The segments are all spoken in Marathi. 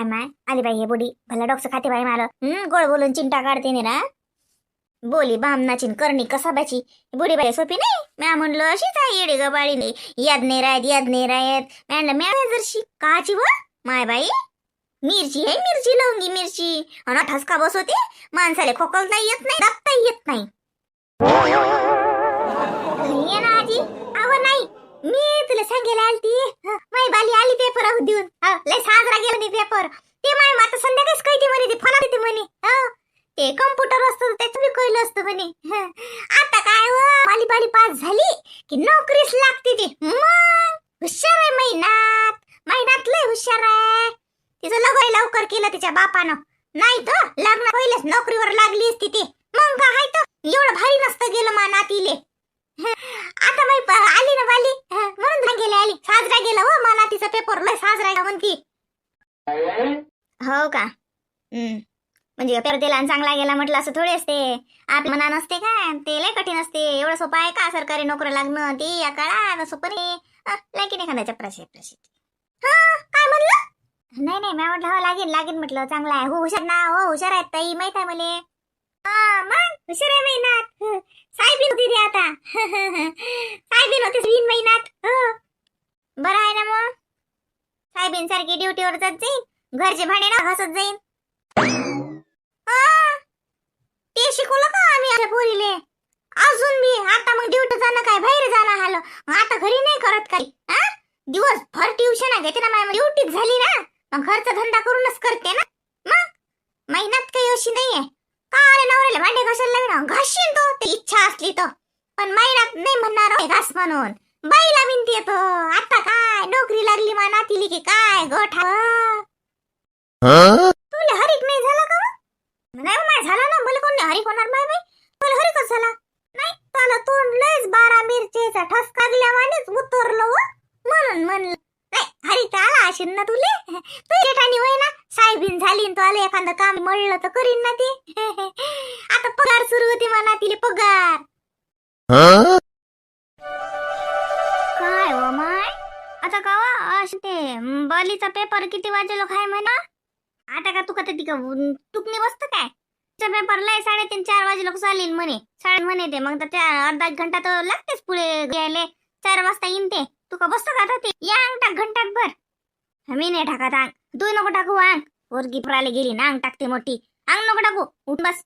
माय माय आली बाई हे बुडी. भला डॉक्टर खाते बाई मला हम्म गोड बोलून चिंता काढते नी ना बोली बामनाची करणी करणी कसाबाची बुडी बाई सोपी नाही. म्या म्हणलं अशीच आहे येडे गबाळी नाही याद नाही राहत याद नाही राहत. म्या म्या जरशी. काची व? माय बाई. मिरची आहे मिरची लवंगी मिरची. आणि ठसका बसवते माणसाला खोकलता येत नाही दाबता येत नाही. ये ना आजी अव नाही मी तुला सांगायला आलती हं, माई बाली आली पेपर आहोत देऊन हं, लय साजरा गेला नाही पेपर ते माय माता संध्याकाळीच कळते म्हणे ते फला देते म्हणे हं, ते कम्प्युटर असतं त्याचं बी कळलं असतं म्हणे हं, आता काय व बाली बाली पास झाली की नोकरीच लागते ती मग हुशार आहे महिन्यात महिन्यात लय हुशार आहे तिचं लग्न लवकर केलं तिच्या बापानं नाही तर लग्न पहिलेच नोकरीवर लागली असती ती मग काय हाय तर एवढं भारी नसतं गेलं मा नातीले आता बाई प- आली ना बाली हं, म्हणून ना गेले आली साजरा गेला हो मला तिचा पेपर लय साजरा का म्हणती. हो का? हम्म. म्हणजे पेपर चांगला गेला म्हटलं असं थोडी असते. आपल्या मना नसते काय ते लय कठीण असते. एवढं सोपं आहे का सरकारी नोकरी लागणं? ते या काळात सोपं नाही हं, नाही खांद्याच्या प्रशे प्रशे काय म्हणलं? नाही नाही मी म्हटलं हो लागेल लागेल म्हटलं. चांगला आहे. हो हुशार ना हो हुशार आहेत ताई. माहीत आहे मले. मग? हुशार आहे महिन्यात साहेबीन होती रे आता. साहेबीन होती तीन महिन्यात हो. बरं आहे ना मग साहेबीन सारखी ड्युटीवर जात जाईन. घरचे भांडे ना घासत जाईन ते शिकवलं का आम्ही आमच्या पोरीले? अजून बी आता मग ड्युटी जाणं काय? बाहेर जाणं आलं आता घरी नाही करत काही. हा दिवसभर ट्युशन घेते ना माझ्या ड्युटीच झाली ना. मग घरचा धंदा करूनच करते ना. मग? महिन्यात काही अशी नाहीये. का अरे नवऱ्याला भांडे घासायला लागणार घाशीन तो. ते इच्छा असली तर. पण महिन्यात नाही म्हणणार घास म्हणून. बाईला विनती येतो. आता काय? नोकरी लागली मा नातीली की काय? गोठा तुला हरिक नाही झाला का व? नाही हो, माय झाला ना. मला कोण हरिक होणार माय बाई? तुला हरिकच झाला. नाही त्याला तोंड लयच बारा मिरचीचा ठसका दिल्यावानेच उतरलो व. म्हणून म्हणलं नाही हरिक आला असेल ना तुले? तू जेठानी होय ना साहेबीन झाली तो आले एखादं काम म्हणलं तर करीन ना ती. आता पगार सुरू होती म्हणा तिले पगार. मुलीचा पेपर किती वाजेलो काय म्हणा? आता का तू का ती का तुकणी बसत काय? पेपर लय साडेतीन चार वाजे लोक चालीन म्हणे. साडे म्हणे ते. मग तर त्या अर्धा एक घंटा तर लागतेच पुढे घ्यायला. चार वाजता येईन ते. तू का बसतो का ते? या अंग टाक घंटात भर. मी नाही टाकत अंग तू नको टाकू अंग पोरगी फरायला गेली ना अंग टाकते मोठी. अंग नको टाकू. उठ बस.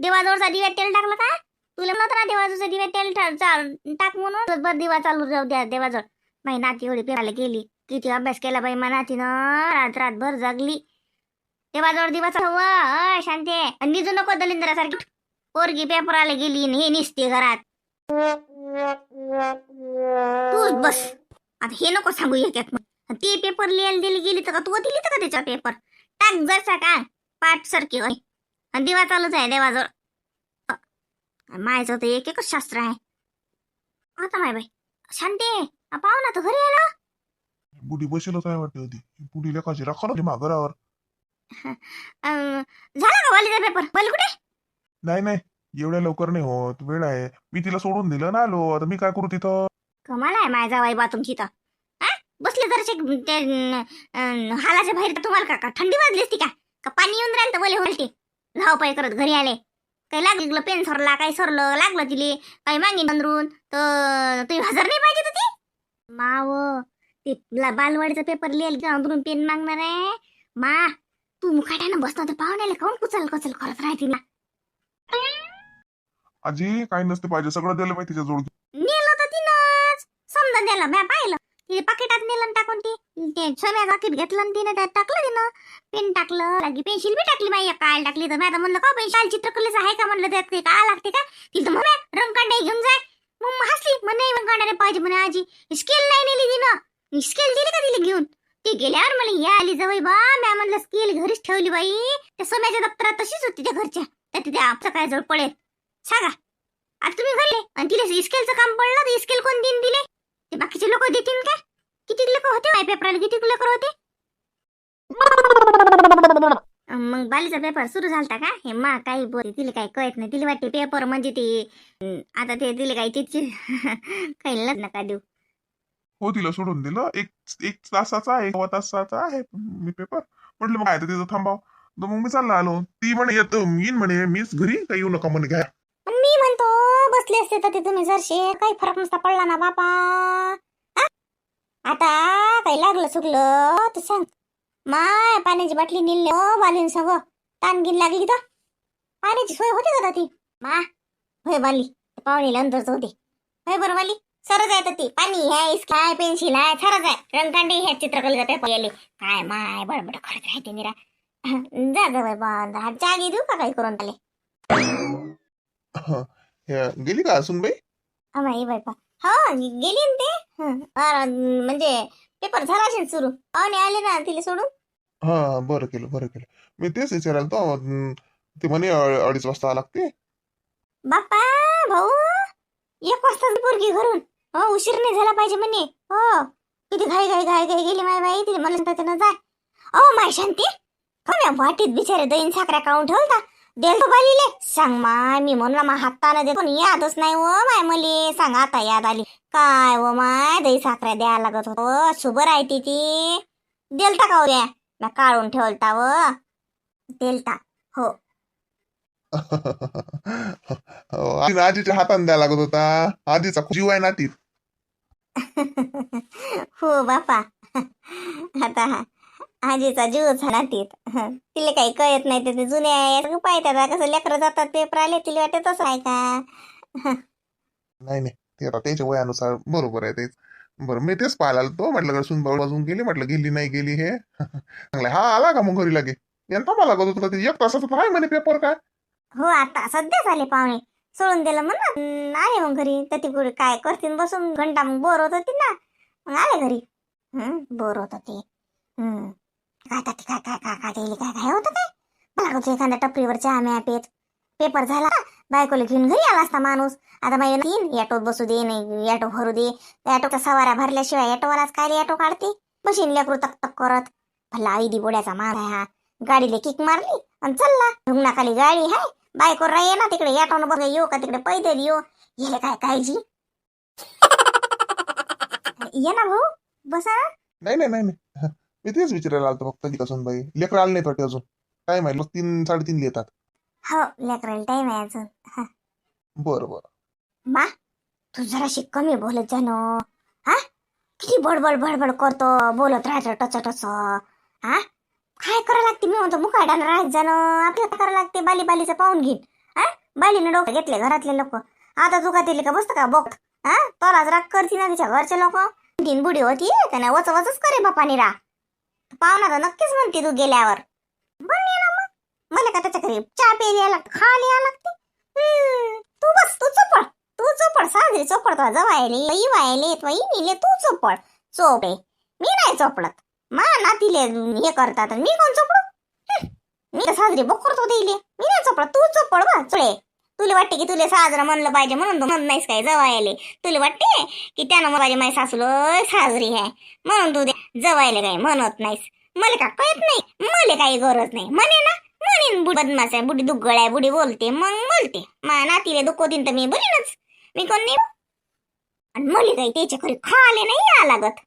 देवाजवळचा दिव्यात तेल टाकलं का? तुला म्हणत ना देवाजवळचा दिव्यात तेल टाक म्हणून. दिवा चालू जाऊ द्या देवाजवळ. माझी नाती एवढी पेरायला गेली. किती अभ्यास केला बाई मना तिनं रात रातभर जगली. देवाजवळ दिवा दिवस अ शांती. आणि निजू नको दलिंद्रासारखी. पोरगी पेपराला गेली आणि हे निसते घरात. तूच बस. आता हे नको सांगू याच्यात मग. ती पेपर लिहायला दिली गेली तर का? तू दिली तर का त्याचा पेपर? टाक जसा का पाठ सारखी होय. आणि दिवा चालूच आहे देवाजवळ. मायचं तर एक एकच शास्त्र आहे. आता माय बाई. शांती पाहू ना तू घरी आला? बुडी बसेलच आहे वाटते होती बुडी लेखाची राखा ना माघारावर अं, झाला का वालीचा पेपर बोल कुठे? नाही नाही. एवढ्या लवकर नाही होत. वेळ आहे. मी तिला सोडून दिलं ना आलो. आता मी काय करू तिथं? कमाल आहे माझा जावाई बा तुमची तर? बसले अं, हालाच्या बाहेर तुम्हाला का- का थंडी वाजली असती का? का पाणी येऊन राहिलं तर बोले होलते धाव पाय करत घरी आले. काही लागलं पेन सरला काही सरलं लागलं तिले. काही मागे बंदरून तर तुम्ही हजर नाही पाहिजे तर ते? माव. ते बालवाडीचा पेपर लिहायला का अंदरून पेन मागणार आहे. मा तू मुखाट्यानं बसणार तर पाहुण्याला काऊन कुचल कचल करत राहते ना. आजी काही नसते पाहिजे. सगळं दिलं पाहिजे तिच्या जोड नेलं तर तिनंच. समजा द्याला म्या पाहिलं. तिने पाकिटात नेलं आणि टाकून ती ते सोन्या पाकिट घेतलं आणि तिने त्यात टाकलं तिनं. पेन टाकलं लागी पेन्सिल बी टाकली बाई काय टाकली तर. मी आता म्हणलं का पेन्सिल चित्रकलेचं आहे का? म्हणलं त्यात ते काय लागते का? तर म्हणा रंगकांडे घेऊन जाय. मग हसली म्हणे नाही पाहिजे म्हणे आजी. स्केल नाही नेली तिनं. स्केल दिली का तिला घेऊन? ती गेल्यावर मला या आली जवळ बा. म्या म्हणलं स्केल घरीच ठेवली बाई. त्या सोन्याच्या दप्तरात तशीच होती त्या घरच्या. त्या त्या काय जवळ पडेल. सांगा. आता तुम्ही घरी आणि तिला स्केलचं काम पडलं तर स्केल कोण देईन दिले? ते बाकीचे लोक देतील का? किती लोक होते माय पेपरला? किती लोक होते? मग बालीचा पेपर सुरू झालता का? हे मा काही बोल तिला काही कळत नाही. तिला वाटते पेपर म्हणजे ते आता ते तिला काही तिची? काही लग्न का देऊ? हो तिला सोडून दिलं. एक एक तासाचा आहे एक तासाचा आहे मी पेपर म्हटलं मग काय तिथं थांबाव. तर मग मी चालला आलो. ती म्हणे येतो मी म्हणे. मीच घरी काही येऊ नका म्हणे घ्या. पण मी म्हणतो बसले असते तर ते तुम्ही जरशे काही फरक नसता पडला ना बापा. आता काही लागलं चुकलं तर सांग. माय पाण्याची बाटली नेली हो बालीन सग ताण गिन लागली तर? पाण्याची सोय होती का ती? मा होय बाली. पाहुणीला अंतरच होते होय बरं बाली. सरच आहे तर ती. पाणी आहे इस्का आहे पेन्सिल आहे सरच आहे. रंगकांडी ह्या चित्रकलेचा पेपर गेले काय माय बडबड करत राहते मीरा. जा जा बाई बा जागी देऊ का काही करून हे, गेली का सुनबाई अमाई बायपा हा गेली ना ते. हं. अरे, म्हणजे पेपर झाला असेल सुरू. पाहुणे आले ना तिला सोडून? हा बरं केलं बरं केलं. मी तेच विचारायला तो अं, ते म्हणे अ- अडीच वाजता लागते बाप्पा भाऊ एक वाजता पोरगी घरून. हो उशीर नाही झाला पाहिजे म्हणे. हो किती घाई घाई घाई घाई गेली माय बाई तिथे मला त्यानं जाय अहो माय शांती कम्या वाटीत बिचारे दहीन साखऱ्या काढून ठेवता देल तो बालीले सांग माय मी म्हणला मा हाताने देतो पण यादच नाही व माय मले. सांग आता याद आली. काय व माय दही साखऱ्या द्यायला लागत होतो. शुभ आहे ती ती. देलता का उद्या द्या मी काढून ठेवलता व. देलता. हो. हो, आधी आजीच्या हाताने द्यायला लागत होता. आधीचा जीव आहे ना ती हो बापा. आता आजीचा जीव झाला तीत. तिला काही कळत नाही ते- ते जुने आहे. पाहतात कसं लेकरं जातात पेपर आले तिला वाटत तसं आहे का? नाही नाही. ते आता त्याच्या वयानुसार बरोबर आहे तेच. बरं मी तेच पाहायला आलो तो म्हटलं सुन वाजून गेली. म्हटलं गेली नाही गेली हे. चांगलं हा आला का मग घरी लागे? यांना थांबा लागत होता ते एक तासाचं आहे म्हणे पेपर काय. हो आता सध्याच आले पाहुणे. सोडून दिलं म्हणा आले मग घरी. तर ती पुढे काय करतील बसून. घंटा मग बोर होत होती ना. मग आले घरी. हम्म बोर होत होते. हम्म. काय काय काय काय काय काय गेली काय काय होतं काय मला वाटतं एखाद्या टपरीवर चहा म्या पेत पेपर झाला. बायकोला घेऊन घरी आला असता माणूस. आता बाई येईन ऑटोत बसू दे नाही ऑटो भरू दे. त्या ऑटोच्या सवाऱ्या भरल्याशिवाय ऑटोवालाच काय ऑटो काढते? बशीन लेकरू तक तक करत. भला आईदी बोड्याचा मार आहे हा. गाडीला किक मारली आणि चालला. ढुंगणाखाली गाडी आहे. बायको राही ना तिकडे ऑटोनं बघा येऊ का तिकडे? पैदल येऊ गेले काय काळजी? ये ना भाऊ बसा. नाही नाही नाही नाही मी तेच विचारायला आलतो फक्त ती कसून बाई. लेकर आले नाही वाटते अजून. काय माहिती मग तीन साडेतीन येतात. हो लेकराला टाइम आहे अजून. बरं बरं. मा तू जराशी कमी बोलत जा न. हा? किती बडबड बडबड करतो बोलत राहतो टच टच हा? काय करावं लागते? मी म्हणतो मुकाडानं राहत जाणं आपल्याला काय करावं लागते? बाली बालीचं पाहून घेईन. हा? बालीनं डोकं घेतले घरातले लोक. आता तू का का? बसतं का? बघ. हा? तोलाच राग करती ना तिच्या घरचे लोक. तीन बुडी होती त्याने वच वचच करे बापाने रा पाहुणा तर नक्कीच म्हणते तू गेल्यावर. बन ये ना मग. मला का त्याच्या घरी चहा प्यायला यायला लागतं खायला यायला लागते तू बस तू चोपळ तू चोपड. साजरी चोपळ तुला जवायले वायले तुला इनिले तू चोपड. चोपे मी नाही चोपडत. मा नातीले हे करतात मी कोण चोपडू? मी साजरी बखरत होते इले मी नाही चोपडा तू चोपड बा चुळे. तुला वाटते की तुला साजरं म्हणलं पाहिजे म्हणून तू म्हणत नाहीस काय? जवायले तुला वाटते की त्यानं मला माझी माय सासू लय साजरी आहे. म्हणून तू दे जवायले काय? म्हणत नाहीस. मला का कळत नाही. मला काही गरज नाही. म्हणे ना. म्हणेन बुडी बदमाश आहे बुडी दुग्गळ आहे बुडी बोलते मग बोलते. मा नातीले दुखो दिन तर मी बोलीनच मी कोण नाही आणि मला काही त्याच्या खाले नाही या लागत.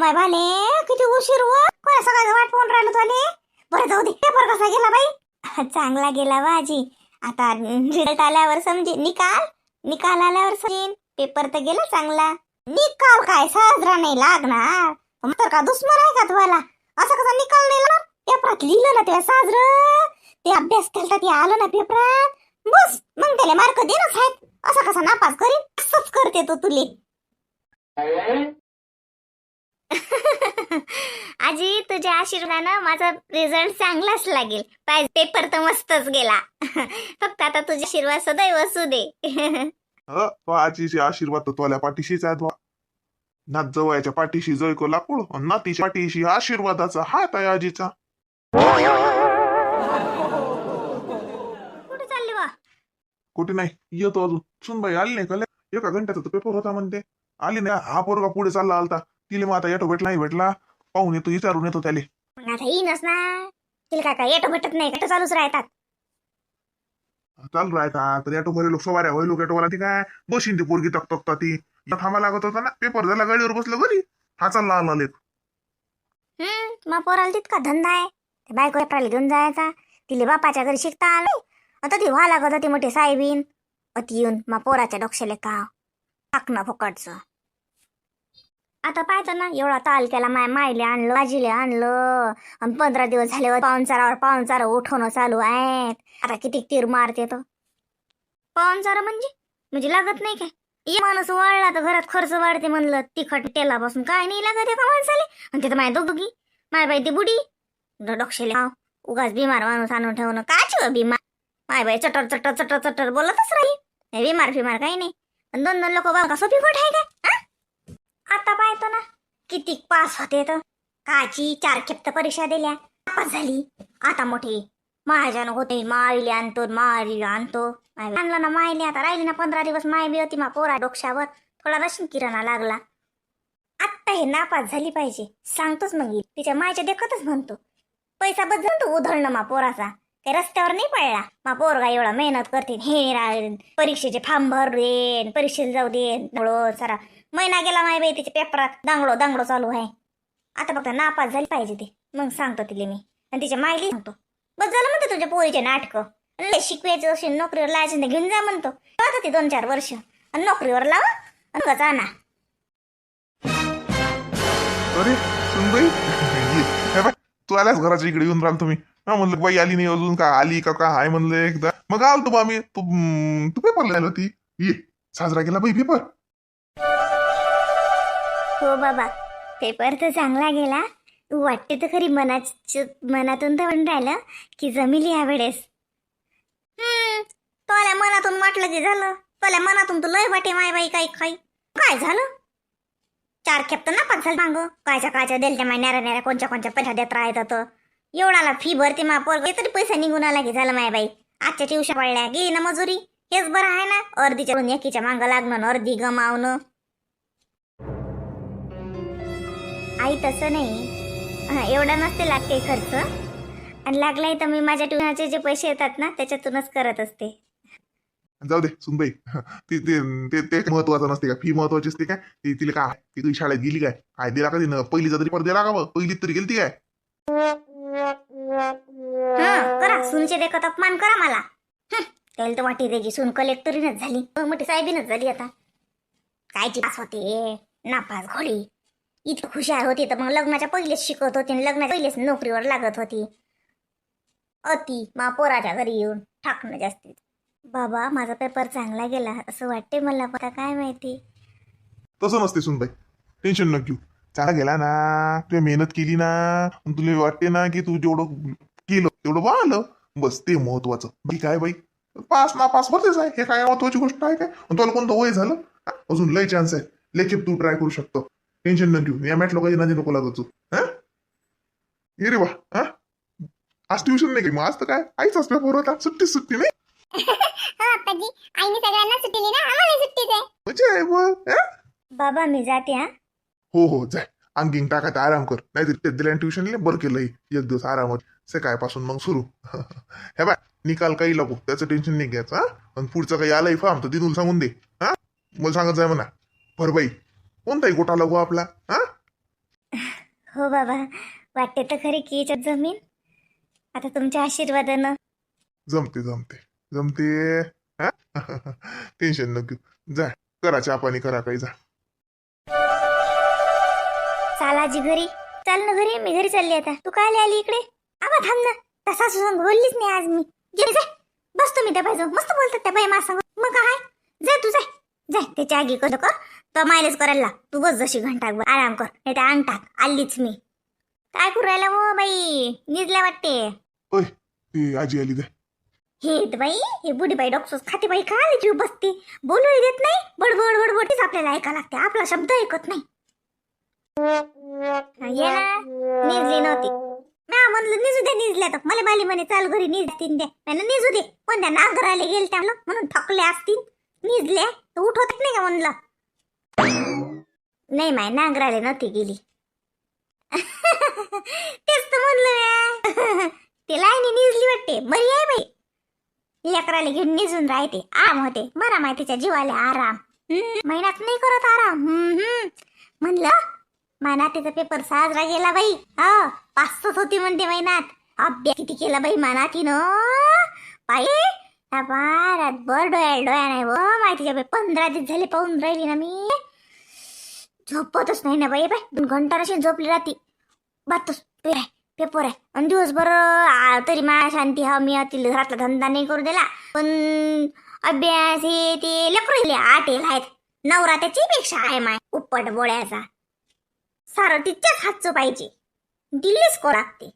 माय भाले किती उशीर हो. कोणा सकाळचं वाट पाहून राहिलो तुले बरं जाऊ दे. पेपर कसा गेला बाई? चांगला गेला बाजी आता रिझल्ट आल्यावर समजे निकाल? निकाल आल्यावर समजेन. पेपर तर गेला चांगला. निकाल काय? साजरा नाही लागणार. मग तर का दुश्मन आहे का तुम्हाला? असं कसा निकाल नाही लागणार? पेपरात लिहिलं ना तेव्हा साजरं. ते अभ्यास केला ते आलं ना पेपरात. बस मग त्याला मार्क देणंच आहेत. असं कसा नापास करीन? असंच करते तो तुले. आजी तुझ्या आशीर्वादानं माझा रिझल्ट चांगलाच लागेल. पाहिजे पेपर तर मस्तच गेला. फक्त आता तुझे आशीर्वाद सदैव असू दे. अ, तो आजीचे आशीर्वाद तर तोल्या पाठीशीच आहेत बा नात जवळच्या पाठीशी जयको लाकूड आणि नातीच्या पाठीशी आशीर्वादाचा हात आहे आजीचा. कुठे नाही? येतो अजून. सुनबाई आली नाही का लय? एका घंट्याचा पेपर होता म्हणते. आली नाही. हा पोरगा पुढे चालला आलता. तिले मग आता येतो भेटला नाही भेटला. पाहून येतो विचारून येतो त्याले. मग आता येईनच ना तिला काय काय येतो भेटत नाही चालूच राहतात. चालू राहता तर ऑटो भरेलो सवाऱ्या होईल ऑटोवाला ती काय? बशीन ती पोरगी तक तकता ती. थांबा लागत होता ना. पेपर झाला गाडीवर बसलो घरी. हा चालला आला लेख हम्म मग पोराला तितका धंदा आहे. बायको घेऊन जायचा. तिले बापाच्या घरी शिकता आले. आता ती व्हा लागत होती मोठी साहेबीन. अति येऊन मग पोराच्या डोक्षेले का टाकणं फुकटचं. आता पाहतो ना एवढा ताल केला माय मायले आणलं बाजीले आणलं. आणि पंधरा दिवस झाले पाहुणचारावर पाहुणचार उठवणं चालू आहेत. आता किती तीर मारते तो. पाहुणचार म्हणजे? म्हणजे लागत नाही काय? ये माणूस वळला तर घरात खर्च वाढते म्हणलं. तिखट तेलापासून काय नाही लागत एका माणसाले. आणि तिथं माय दोघी माय बाई ती बुडी. डोक्षेले उगाच बिमार माणूस आणून ठेवणं. काच बिमार. माय बाई चटर चटर चटर चटर बोलतच राही हे बिमार फिमार काही नाही. पण दोन दोन लोक बघा कसं बिकट आहे का? आता पाहतो ना. किती पास होते तर. काची चार खेप तर परीक्षा दिल्या. पास झाली. आता मोठी महाजन होते. माळीले आणतो माळी आणतो. माय आणलं ना मायले आता राहिली ना पंधरा दिवस. माय बी होती मा पोरा डोक्षावर थोडा रशीन किराणा लागला. आत्ता हे नापास झाली पाहिजे. सांगतोच मग तिच्या मायच्या देखतच म्हणतो. पैसा बस तो उधळणं मा पोराचा. ते रस्त्यावर नाही पडला मा पोरगा एवढा मेहनत करते हे रा- परीक्षेचे फॉर्म भर देन परीक्षेला जाऊ देन. दांगडो सारा. महिना गेला माय बाई तिच्या पेपरात दांगडो दांगडो चालू आहे. आता फक्त नापास झाली पाहिजे ते. मग सांगतो तिले मी. आणि तिच्या मायली सांगतो. बस झालं म्हणते तुझ्या पोरीचे नाटकं. लय शिकवायचं असेल नोकरीवर लायसन घेऊन जा म्हणतो. आता ती दोन चार वर्ष. आणि नोकरीवर लावा आणि आणा. अरे सुनबाई तू आल्यास घराच्या इकडे येऊन राहिल तुम्ही. हा म्हणलं बाई आली नाही अजून का? आली का काय? म्हणलं एकदा. मग आल तू आम्ही. तू तू पेपर आली होती. ये साजरा केला बाई पेपर. हो बाबा पेपर तर चांगला गेला. वाटते तर खरी मनाच मनातून तर म्हणून राहिलं की जमिली या वेळेस. हम्म तोल्या मनातून वाटलं की झालं. तोल्या मनातून तू लय वाटे माय बाई काही काही. काय झालं? चार खेप तर नापास झालं. कायच्या कायच्या दिलत्या माय नेऱ्या नेऱ्या कोणच्या कोणच्या पैसा देत राहतात तर एवढाला फी भरते मा पोरग तरी पैसा निघून आला की झालं माय बाई. आजच्या ट्युशन पडल्या गेली ना मजुरी. हेच बरं आहे ना. अर्धीच्या एकीच्या मागं लागणं अर्धी गमावणं. आई तसं नाही. हा, एवढा नसते लागते खर्च. आणि लागलाय तर मी माझ्या ट्युशनचे जे पैसे येतात ना त्याच्यातूनच करत असते. जाऊ दे सुनबाई. ती ते ते ते महत्वाचं नसते का? फी महत्वाची असते काय? ती तिला काय ती तुझी शाळेत गेली काय? काय दिला का तिनं पहिलीचा तरी परत दिला का बघ पहिलीत तरी गेली ती काय करा. सुनचे देखत अपमान करा मला. त्याला तर वाटी त्याची सून कलेक्टरीनच झाली. मग मोठी साहेबीनच झाली आता. कायची पास होते? नापास घोडी. इतकी हुशार होती तर मग लग्नाच्या पहिलेच शिकत होती आणि लग्नाच्या पहिलेच नोकरीवर लागत होती. अति मा पोराच्या घरी येऊन ठाकणं जास्तीत बाबा माझा पेपर चांगला गेला. असं वाटते मला. आता काय माहिती? तसं नसते सुनबाई. टेन्शन न घेऊ. चांगला गेला ना. तू मेहनत केली ना. आणि तुला वाटते ना की तू जेवढं केलं तेवढं आलं बस ते महत्वाचं. बाकी काय बाई? पास ना पास भरतेच आहे. हे काय महत्वाची गोष्ट आहे काय? आणि तुला कोणतं वय झालं? हा, अजून लय चान्स आहे. लेखित तू ट्राय करू शकतो. टेन्शन न घेऊ. या मॅट लोकांची नादी नको लागत तू हा? ये रे वा हा? आज ट्युशन नाही का? मग आज तर काय? आईच असल्या होता. सुट्टी सुट्टी नाही? आईने सगळ्यांना सुट्टी ना? आम्हाला सुट्टीच आहे. मजा आहे मग हा? बाबा मी जाते हा. हो हो जाय. अंगिंग टाकायचं आराम कर. नाहीतर ते दिल्या ट्युशनला बरं केलंय एक दिवस आरामात सकाळपासून मग सुरू. हे बाय निकाल काही लागू त्याचं टेन्शन नाही घ्यायचं हा. आणि पुढचं काही आलंय फॉर्म तर तिथून सांगून दे हा. मला सांगत जाय म्हणा. बरं बाई. कोणताही गोटा लागू आपला हा? हो बाबा. वाटते तर खरी की याच्यात जमीन. आता तुमच्या आशीर्वादानं. जमते जमते. जमते. हा? टेन्शन नको. जा करा चहा पाणी करा काही जा. चाल आजी घरी. चाल ना घरी मी घरी चालली आता. तू काय आली इकडे? आबा थांब ना. त्या सासू संग बोललीच नाही आज मी. घरी जाय बसतो मी त्या बाई मस्त बोलतात त्या बाई मा संग. मग काय? जाय तू जाय जाय त्याची आगी कर कर. तर मायलेच करायला. तू बस जशी घंटाक आराम कर. नाही तर अंग टाक आलीच मी. काय करू राहिला मग बाई? निजल्या वाटते. ओय ती आजी आली दे हे बाई हे बुडी बाई डॉक्टर्स खाते बाई का जीव बसते? बोलूही देत नाही बडबड बडबडीच आपल्याला ऐका लागते. आपला शब्द ऐकत नाही. ये ना. निजली नव्हती. म्या म्हणलं निजू दे निजल्या तर. मला बाली म्हणे चाल घरी निजतीन दे म्हणलं निजू दे. कोणत्या नागराले गेल त्याला म्हणून थकले असतील निजले तर उठवत नाही का म्हणलं? नाही माय नांगराले नव्हती गेली. तेच तर म्हणलं ते लाईनी निजली वाटते. बरी आहे बाई. लेकराला घेऊन निजून राहते. आराम होते. मला माहितीच्या जीवाला आराम. महिन्यात नाही करत आराम. हम्म, म्हणलं मानातीचा पेपर साजरा गेला बाई. हो, हा पाचच होती म्हणते महिन्यात. अभ्यास किती केला बाई मनातीनं बाई रातभर डोळ्या डोळ्या नाही व माहितीच्या बाई पंधरा दिवस झाले पाहून राहिली ना मी. झोपतच नाही ना बाई. बाई दोन घंटा नशी झोपली राहती. बातच पे पेपर आहे. आणि दिवसभर तरी माया शांती हा मी अति घरातला धंदा नाही करू दिला. पण अभ्यास हे ते लेकरले आटेल आहेत. नवरा त्याची पेक्षा आहे माय उपट बोळ्याचा. सारं तिच्याच हातचं पाहिजे. दिल्लीच को लागते?